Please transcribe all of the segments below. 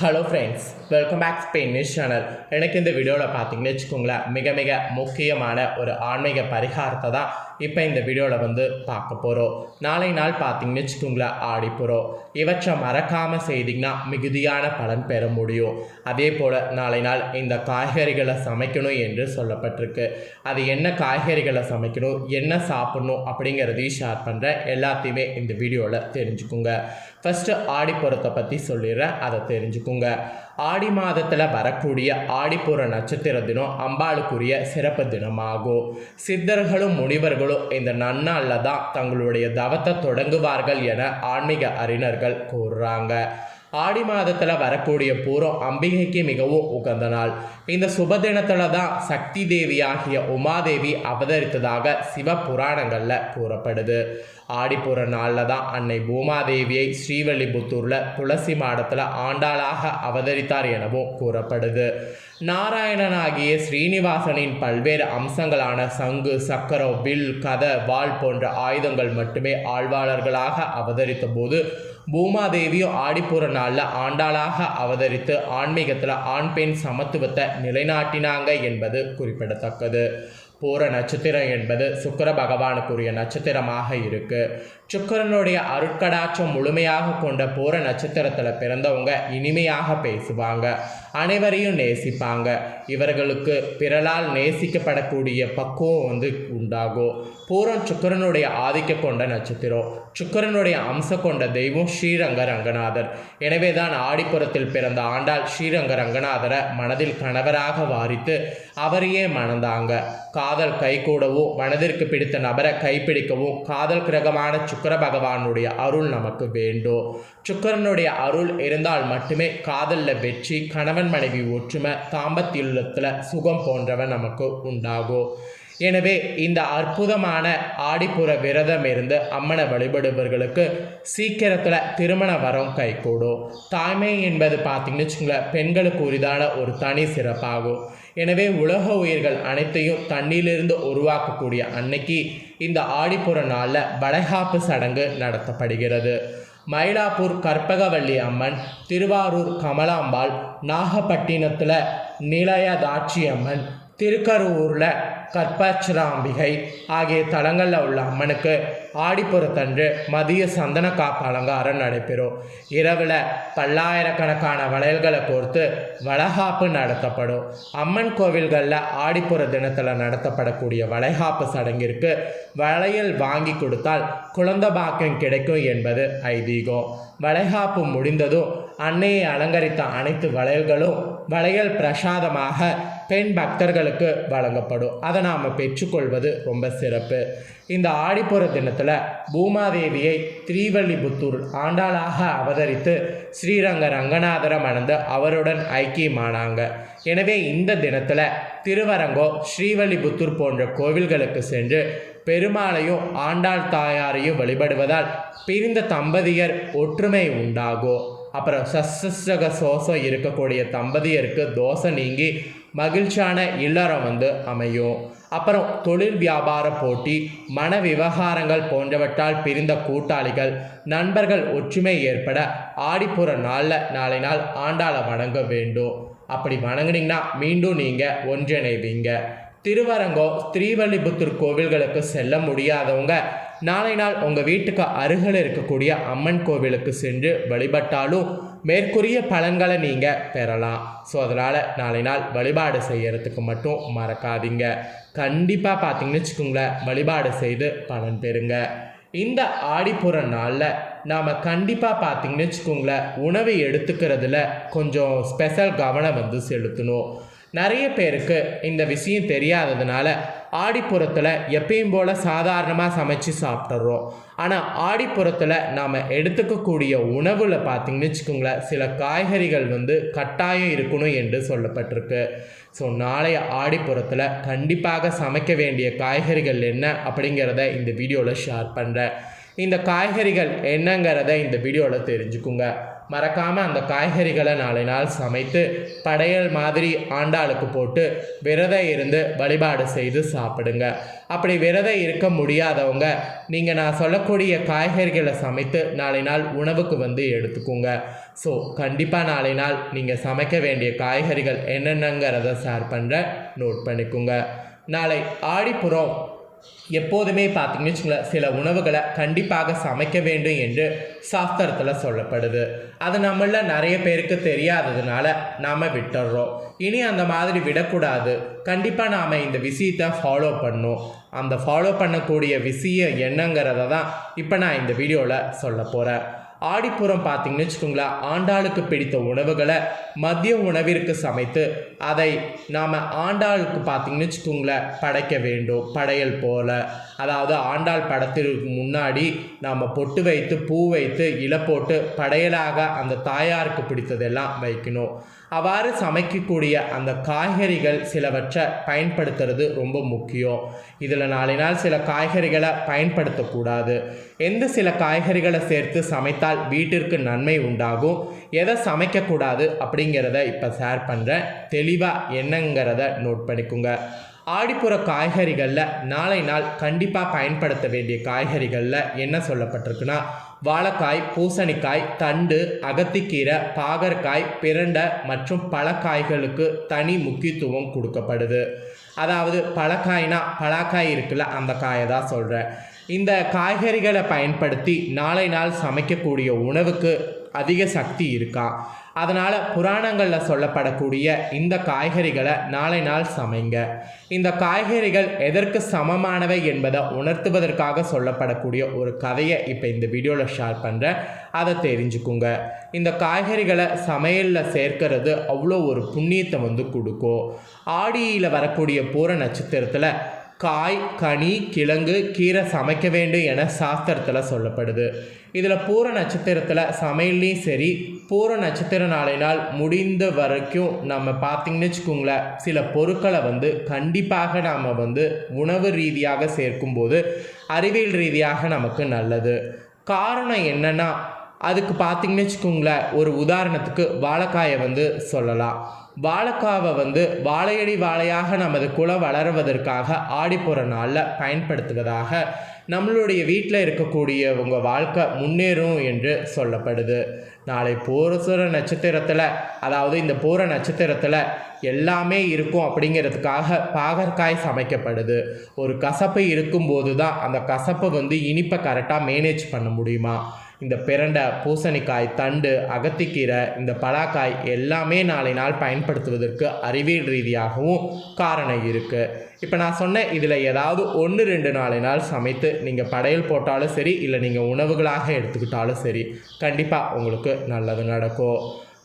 Hello friends welcome back Spain news channel எனக்கு இந்த வீடியோவில் பார்த்தீங்கன்னு வச்சுக்கோங்களேன் மிக மிக முக்கியமான ஒரு ஆன்மீக பரிகாரத்தை தான் இப்போ இந்த வீடியோவில் வந்து பார்க்க போகிறோம் நாளை நாள் பார்த்தீங்கன்னு வச்சுக்கோங்களேன் ஆடிப்புறோம் இவற்றை மறக்காமல் செய்தீங்கன்னா மிகுதியான பலன் பெற முடியும். அதே போல் நாளை நாள் இந்த காய்கறிகளை சமைக்கணும் என்று சொல்லப்பட்டிருக்கு. அது என்ன காய்கறிகளை சமைக்கணும் என்ன சாப்பிடணும் அப்படிங்கிறதையும் ஷேர் பண்ணுறேன் எல்லாத்தையுமே இந்த வீடியோவில் தெரிஞ்சுக்கோங்க. ஃபஸ்ட்டு ஆடிப்புறத்தை பற்றி சொல்லிடுறேன். அதை தெரிஞ்சுக்குங்க. ஆடி மாதத்தில் வரக்கூடிய ஆடிப்புற நட்சத்திர தினம் அம்பாளுக்குரிய சிறப்பு தினமாகும். சித்தர்களும் முனிவர்களும் இந்த நன்னாளில் தான் தங்களுடைய தவத்தை தொடங்குவார்கள் என ஆன்மீக அறிஞர்கள் கூறுறாங்க. ஆடி மாதத்தில் வரக்கூடிய பூரம் அம்பிகைக்கு மிகவும் உகந்த நாள். இந்த சுப தினத்தில் தான் சக்தி தேவியாகிய உமாதேவி அவதரித்ததாக சிவ புராணங்களில் கூறப்படுது ஆடிப்புற நாளில் தான் அன்னை பூமாதேவியை ஸ்ரீவல்லிபுத்தூரில் துளசி மாடத்தில் ஆண்டாளாக அவதரித்தார் எனவும் கூறப்படுது. நாராயணனாகிய ஸ்ரீனிவாசனின் பல்வேறு அம்சங்களான சங்கு சக்கரம் வில் கதை வாள் போன்ற ஆயுதங்கள் மட்டுமே ஆழ்வாளர்களாக அவதரித்த போது பூமாதேவியும் ஆடிப்புற நாளில் ஆண்டாளாக அவதரித்து ஆன்மீகத்தில் ஆண் பெண் சமத்துவத்தை நிலைநாட்டினாங்க என்பது குறிப்பிடத்தக்கது. பூர நட்சத்திரம் என்பது சுக்கர பகவானுக்குரிய நட்சத்திரமாக இருக்கு. சுக்கரனுடைய அருட்கடாட்சம் முழுமையாக கொண்ட பூர நட்சத்திரத்தில் பிறந்தவங்க இனிமையாக பேசுவாங்க. அனைவரையும் நேசிப்பாங்க. இவர்களுக்கு பிறலால் நேசிக்கப்படக்கூடிய பக்குவம் வந்து உண்டாகும். பூரம் சுக்கரனுடைய ஆதிக்க கொண்ட நட்சத்திரம். சுக்கரனுடைய அம்சம் கொண்ட தெய்வம் ஸ்ரீரங்க ரங்கநாதர். எனவே தான் ஆடிப்புறத்தில் பிறந்த ஆண்டாள் ஸ்ரீரங்க ரங்கநாதரை மனதில் கணவராக வாரித்து அவரையே மணந்தாங்க. காதல் கைகூடவும் மனதிற்கு பிடித்த நபரை கைப்பிடிக்கவும் காதல் கிரகமான சுக்கர பகவானுடைய அருள் நமக்கு வேண்டும். சுக்கரனுடைய அருள் இருந்தால் மட்டுமே காதலில் வெற்றி கணவன் மனைவி ஒற்றுமை தாம்பத்தியுள்ளத்தில் சுகம் போன்றவை நமக்கு உண்டாகும். எனவே இந்த அற்புதமான ஆடிப்புற விரதம் இருந்து அம்மனை வழிபடுபவர்களுக்கு சீக்கிரத்தில் திருமண வரம் கைகூடும். தாய்மை என்பது பார்த்தீங்கன்னு வச்சுங்களேன் பெண்களுக்கு உரிதான ஒரு தனி சிறப்பாகும். எனவே உலக உயிர்கள் அனைத்தையும் தண்ணியிலிருந்து உருவாக்கக்கூடிய அன்னைக்கு இந்த ஆடிப்புற நாளில் வளைகாப்பு சடங்கு நடத்தப்படுகிறது. மயிலாப்பூர் கற்பகவல்லி அம்மன் திருவாரூர் கமலாம்பாள் நாகப்பட்டினத்தில் நிலையதாட்சி அம்மன் திருக்கரூரில் கற்பச்சிராம்பிகை ஆகிய தலங்களில் உள்ள அம்மனுக்கு ஆடிப்புறத்தன்று மதிய சந்தன காப்பு அலங்காரம் நடைபெறும். இரவில் பல்லாயிரக்கணக்கான வளையல்களை கோர்த்து வளகாப்பு நடத்தப்படும். அம்மன் கோவில்களில் ஆடிப்புற தினத்தில் நடத்தப்படக்கூடிய வளைகாப்பு சடங்கிற்கு வளையல் வாங்கி கொடுத்தால் குழந்த பாக்கியம் கிடைக்கும் என்பது ஐதீகம். வளைகாப்பு முடிந்ததும் அன்னையை அலங்கரித்த அனைத்து வளையல்களும் வளையல் பிரசாதமாக பெண் பக்தர்களுக்கு வழங்கப்படும். அதை நாம் பெற்றுக்கொள்வது ரொம்ப சிறப்பு. இந்த ஆடிப்புற தினத்தில் பூமாதேவியை திரிவல்லிபுத்தூர் ஆண்டாளாக அவதரித்து ஸ்ரீரங்க ரங்கநாதரை மணந்து அவருடன் ஐக்கியமானாங்க. எனவே இந்த தினத்தில் திருவரங்கோ ஸ்ரீவல்லிபுத்தூர் போன்ற கோவில்களுக்கு சென்று பெருமாளையும் ஆண்டாள் தாயாரையும் வழிபடுவதால் பிரிந்த தம்பதியர் ஒற்றுமை உண்டாகும். அப்புறம் சசக சோசம் இருக்கக்கூடிய தம்பதியருக்கு தோசை நீங்கி மகிழ்ச்சியான இல்லறம் வந்து அமையும். அப்புறம் தொழில் வியாபார போட்டி மன விவகாரங்கள் போன்றவற்றால் பிரிந்த கூட்டாளிகள் நண்பர்கள் ஒற்றுமை ஏற்பட ஆடிப்புற நாளில் நாளை நாள் ஆண்டாளை வணங்க வேண்டும். அப்படி வணங்குனீங்கன்னா மீண்டும் நீங்கள் ஒன்றிணைவீங்க. திருவரங்கோ ஸ்ரீவல்லிபுத்தூர் கோவில்களுக்கு செல்ல முடியாதவங்க நாளை நாள் உங்கள் வீட்டுக்கு அருகில் இருக்கக்கூடிய அம்மன் கோவிலுக்கு சென்று வழிபட்டாலும் மேற்கூறிய பலன்களை நீங்கள் பெறலாம். ஸோ அதனால் நாளை நாள் வழிபாடு செய்யறதுக்கு மட்டும் மறக்காதீங்க. கண்டிப்பாக பார்த்தீங்கன்னு வச்சுக்கோங்களேன் வழிபாடு செய்து பலன் பெறுங்க. இந்த ஆடிப்புற நாளில் நாம் கண்டிப்பாக பார்த்தீங்கன்னு வச்சுக்கோங்களேன் உணவை எடுத்துக்கிறதுல கொஞ்சம் ஸ்பெஷல் கவனம் வந்து செலுத்தணும். நிறைய பேருக்கு இந்த விஷயம் தெரியாததுனால ஆடிப்புறத்தில் எப்பயும் போல் சாதாரணமாக சமைச்சு சாப்பிட்றோம் ஆனால் ஆடிப்புறத்தில் நாம் எடுத்துக்கக்கூடிய உணவில் பார்த்திங்கன்னு வச்சுக்கோங்களேன் சில காய்கறிகள் வந்து கட்டாயம் இருக்கணும் என்று சொல்லப்பட்டிருக்கு. ஸோ நாளைய ஆடிப்புறத்தில் கண்டிப்பாக சமைக்க வேண்டிய காய்கறிகள் என்ன அப்படிங்கிறத இந்த வீடியோவில் ஷேர் பண்ணுறேன் இந்த காய்கறிகள் என்னங்கிறத இந்த வீடியோவில் தெரிஞ்சுக்குங்க. மறக்காமல் அந்த காய்கறிகளை நாளை நாள் சமைத்து படையல் மாதிரி ஆண்டாளுக்கு போட்டு விரதம் இருந்து வழிபாடு செய்து சாப்பிடுங்க. அப்படி விரதம் இருக்க முடியாதவங்க நீங்கள் நான் சொல்லக்கூடிய காய்கறிகளை சமைத்து நாளை நாள் உணவுக்கு வந்து எடுத்துக்கோங்க. ஸோ கண்டிப்பாக நாளை நாள் நீங்கள் சமைக்க வேண்டிய காய்கறிகள் என்னென்னங்கிறத ஷேர் பண்ணுறேன் நோட் பண்ணிக்கோங்க. நாளை ஆடிப்புறம். எப்போதுமே பார்த்தீங்கன்னு வச்சுங்களேன் சில உணவுகளை கண்டிப்பாக சமைக்க வேண்டும் என்று சாஸ்திரத்தில் சொல்லப்படுது. அது நம்மள நிறைய பேருக்கு தெரியாததுனால நாம் விட்டுடுறோம் இனி அந்த மாதிரி விடக்கூடாது. கண்டிப்பாக நாம் இந்த விஷயத்தை ஃபாலோ பண்ணும். அந்த ஃபாலோ பண்ணக்கூடிய விஷயம் என்னங்கிறத தான் இப்போ நான் இந்த வீடியோவில் சொல்ல போகிறேன் ஆடிப்புறம் பார்த்தீங்கன்னு வச்சுக்கோங்களேன் ஆண்டாளுக்கு பிடித்த உணவுகளை மதிய உணவிற்கு சமைத்து அதை நாம் ஆண்டாளுக்கு பார்த்தீங்கன்னு வச்சுக்கோங்களேன் படைக்க வேண்டும். படையல் போல். அதாவது ஆண்டாள் படத்திற்கு முன்னாடி நாம் பொட்டு வைத்து பூ வைத்து இலை போட்டு படையலாக அந்த தாயாருக்கு பிடித்ததெல்லாம் வைக்கணும். அவ்வாறு சமைக்கக்கூடிய அந்த காய்கறிகள் சிலவற்றை பயன்படுத்துறது ரொம்ப முக்கியம். இதில் நாளை நாள் சில காய்கறிகளை பயன்படுத்தக்கூடாது. எந்த சில காய்கறிகளை சேர்த்து சமைத்தால் வீட்டிற்கு நன்மை உண்டாகும்? எதை சமைக்கக்கூடாது? அப்படி அப்படிங்கிறத இப்போ ஷேர் பண்ணுறேன் தெளிவாக என்னங்கிறத நோட் பண்ணிக்கோங்க ஆடிப்புற காய்கறிகளில் நாளை நாள் கண்டிப்பாக பயன்படுத்த வேண்டிய காய்கறிகளில் என்ன சொல்லப்பட்டிருக்குன்னா வாழைக்காய் பூசணிக்காய் தண்டு அகத்திக்கீரை பாகற்காய் பிரண்டை மற்றும் பழக்காய்களுக்கு தனி முக்கியத்துவம் கொடுக்கப்படுது. அதாவது பழக்காய்னா பலாக்காய் இருக்குல்ல அந்த காயை தான் சொல்கிறேன் இந்த காய்கறிகளை பயன்படுத்தி நாளை நாள் சமைக்கக்கூடிய உணவுக்கு அதிக சக்தி இருக்கா? அதனால் புராணங்களில் சொல்லப்படக்கூடிய இந்த காய்கறிகளை நாளை நாள் சமைங்க. இந்த காய்கறிகள் எதற்கு சமமானவை என்பதை உணர்த்துவதற்காக சொல்லப்படக்கூடிய ஒரு கதையை இப்போ இந்த வீடியோவில் ஷேர் பண்ணுறேன் அதை தெரிஞ்சுக்குங்க. இந்த காய்கறிகளை சமையலில் சேர்க்கிறது அவ்வளோ ஒரு புண்ணியத்தை வந்து கொடுக்கும். ஆடியில் வரக்கூடிய பூர நட்சத்திரத்தில் காய் கனி கிழங்கு கீரை சமைக்க வேண்டும் என சாஸ்திரத்தில் சொல்லப்படுது. இதில் பூர நட்சத்திரத்தில் சமையல்லையும் சரி பூர நட்சத்திர நாளினால் முடிந்த வரைக்கும் நம்ம பார்த்திங்கன்னு வச்சுக்கோங்களேன் சில பொருட்களை வந்து கண்டிப்பாக நாம் வந்து உணவு ரீதியாக சேர்க்கும்போது அறிவியல் ரீதியாக நமக்கு நல்லது. காரணம் என்னென்னா அதுக்கு பார்த்திங்கன்னு வச்சுக்கோங்களேன் ஒரு உதாரணத்துக்கு வாழைக்காயை வந்து சொல்லலாம். வாழைக்காவை வந்து வாழையடி வாழையாக நமது குலம் வளருவதற்காக ஆடிப்புற நாளில் பயன்படுத்துவதாக நம்மளுடைய வீட்டில் இருக்கக்கூடிய உங்கள் வாழ்க்கை முன்னேறும் என்று சொல்லப்படுது. நாளை பூரசுர நட்சத்திரத்தில் அதாவது இந்த போர நட்சத்திரத்தில் எல்லாமே இருக்கும் அப்படிங்கிறதுக்காக பாகற்காய் சமைக்கப்படுது. ஒரு கசப்பு இருக்கும்போது தான் அந்த கசப்பை வந்து இனிப்பை கரெக்டாக மேனேஜ் பண்ண முடியுமா? இந்த பிரண்டை பூசணிக்காய் தண்டு அகத்திக்கீரை இந்த பலாக்காய் எல்லாமே நாளை நாள் பயன்படுத்துவதற்கு அறிவியல் ரீதியாகவும் காரணம் இருக்குது இப்போ நான் சொன்ன இதில் ஏதாவது ஒன்று ரெண்டு நாளை நாள் சமைத்து நீங்கள் படையல் போட்டாலும் சரி இல்லை நீங்கள் உணவுகளாக எடுத்துக்கிட்டாலும் சரி கண்டிப்பாக உங்களுக்கு நல்லது நடக்கும்.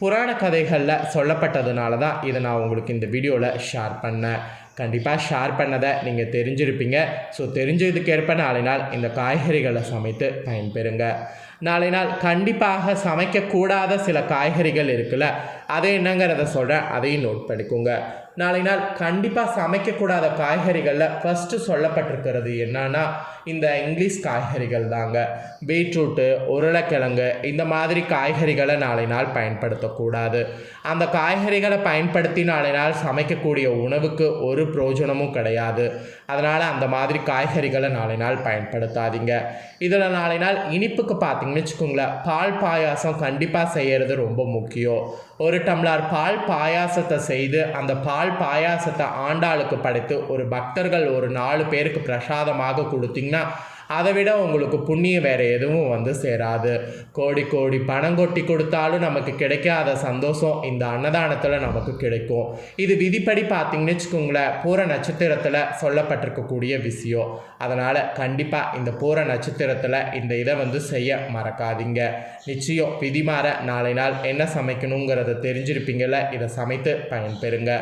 புராண கதைகளில் சொல்லப்பட்டதுனால தான் இதை நான் உங்களுக்கு இந்த வீடியோவில் ஷேர் பண்ணேன். கண்டிப்பாக ஷேர் பண்ணதை நீங்கள் தெரிஞ்சிருப்பீங்க. ஸோ தெரிஞ்சதுக்கேற்ப நாளை நாள் இந்த காய்கறிகளை சமைத்து பயன்பெறுங்க. நாளை நாள் கண்டிப்பாக சமைக்கக்கூடாத சில காய்கறிகள் இருக்குல்ல அதை என்னங்கிறத சொல்கிறேன் அதையும் நோட் பண்ணிக்கோங்க. நாளை நாள் கண்டிப்பாக சமைக்கக்கூடாத காய்கறிகளில் ஃபஸ்ட்டு சொல்லப்பட்டிருக்கிறது என்னன்னா இந்த இங்கிலீஷ் காய்கறிகள் தாங்க. பீட்ரூட்டு உருளைக்கிழங்கு இந்த மாதிரி காய்கறிகளை நாளை நாள் பயன்படுத்தக்கூடாது. அந்த காய்கறிகளை பயன்படுத்தி நாளை நாள் சமைக்கக்கூடிய உணவுக்கு ஒரு பிரயோஜனமும் கிடையாது. அதனால் அந்த மாதிரி காய்கறிகளை நாளை நாள் பயன்படுத்தாதீங்க. இதில் நாளை நாள் இனிப்புக்கு பார்த்தீங்கன்னு வச்சுக்கோங்களேன் பால் பாயாசம் கண்டிப்பாக செய்கிறது ரொம்ப முக்கியம். ஒரு டம்ளர் பால் பாயாசத்தை செய்து அந்த பால் பாயாசத்தை ஆண்டாளுக்கு படைத்து ஒரு பக்தர்கள் ஒரு நாலு பேருக்கு பிரசாதமாக கொடுத்தீங்கன்னா அதை விட உங்களுக்கு புண்ணியம் வேறு எதுவும் வந்து சேராது. கோடி கோடி பணம் கொட்டி கொடுத்தாலும் நமக்கு கிடைக்காத சந்தோஷம் இந்த அன்னதானத்தில் நமக்கு கிடைக்கும். இது விதிப்படி பார்த்தீங்கன்னு வச்சுக்கோங்களேன் பூர நட்சத்திரத்தில் சொல்லப்பட்டிருக்கக்கூடிய விஷயம். அதனால் கண்டிப்பாக இந்த பூர நட்சத்திரத்தில் இந்த இதை வந்து செய்ய மறக்காதீங்க. நிச்சயம் விதிமாற நாளை நாள் என்ன சமைக்கணுங்கிறத தெரிஞ்சிருப்பீங்கள இதை சமைத்து பயன்பெறுங்க.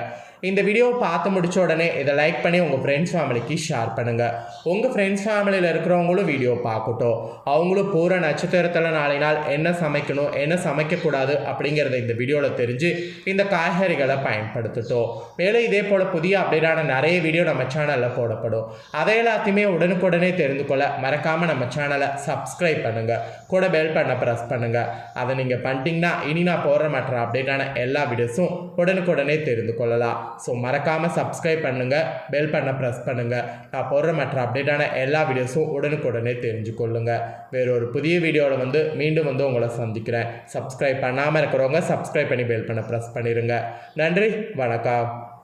இந்த வீடியோவை பார்த்து முடிச்ச உடனே இதை லைக் பண்ணி உங்கள் ஃப்ரெண்ட்ஸ் ஃபேமிலிக்கு ஷேர் பண்ணுங்கள் உங்கள் ஃப்ரெண்ட்ஸ் ஃபேமிலியில் இருக்கிறவங்களும் வீடியோ பார்க்கட்டும். அவங்களும் பூர நட்சத்திரத்தில் நாளை நாள் என்ன சமைக்கணும் என்ன சமைக்கக்கூடாது அப்படிங்கிறத இந்த வீடியோவில் தெரிஞ்சு இந்த காய்கறிகளை பயன்படுத்தட்டும். மேலும் இதே போல் புதிய அப்டேட்டான நிறைய வீடியோ நம்ம சேனலில் போடப்படும். அதை எல்லாத்தையுமே உடனுக்குடனே தெரிந்து கொள்ள மறக்காமல் நம்ம சேனலை சப்ஸ்கிரைப் பண்ணுங்கள் கூட பெல் பண்ண ப்ரெஸ் பண்ணுங்கள் அதை நீங்கள் பண்ணிட்டீங்கன்னா இனி நான் போடுற மற்ற அப்டேட்டான எல்லா வீடியோஸும் உடனுக்குடனே தெரிந்து கொள்ளலாம். ஸோ மறக்காமல் சப்ஸ்கிரைப் பண்ணுங்கள் பெல் பண்ண ப்ரெஸ் பண்ணுங்கள் நான் போடுற மற்ற அப்டேட்டான எல்லா வீடியோஸும் உடனுக்குடனே தெரிஞ்சு கொள்ளுங்கள் வேறு ஒரு புதிய வீடியோவில் வந்து மீண்டும் வந்து உங்களை சந்திக்கிறேன். சப்ஸ்கிரைப் பண்ணாமல் இருக்கிறவங்க சப்ஸ்கிரைப் பண்ணி பெல் பண்ண ப்ரெஸ் பண்ணிடுங்க நன்றி வணக்கம்.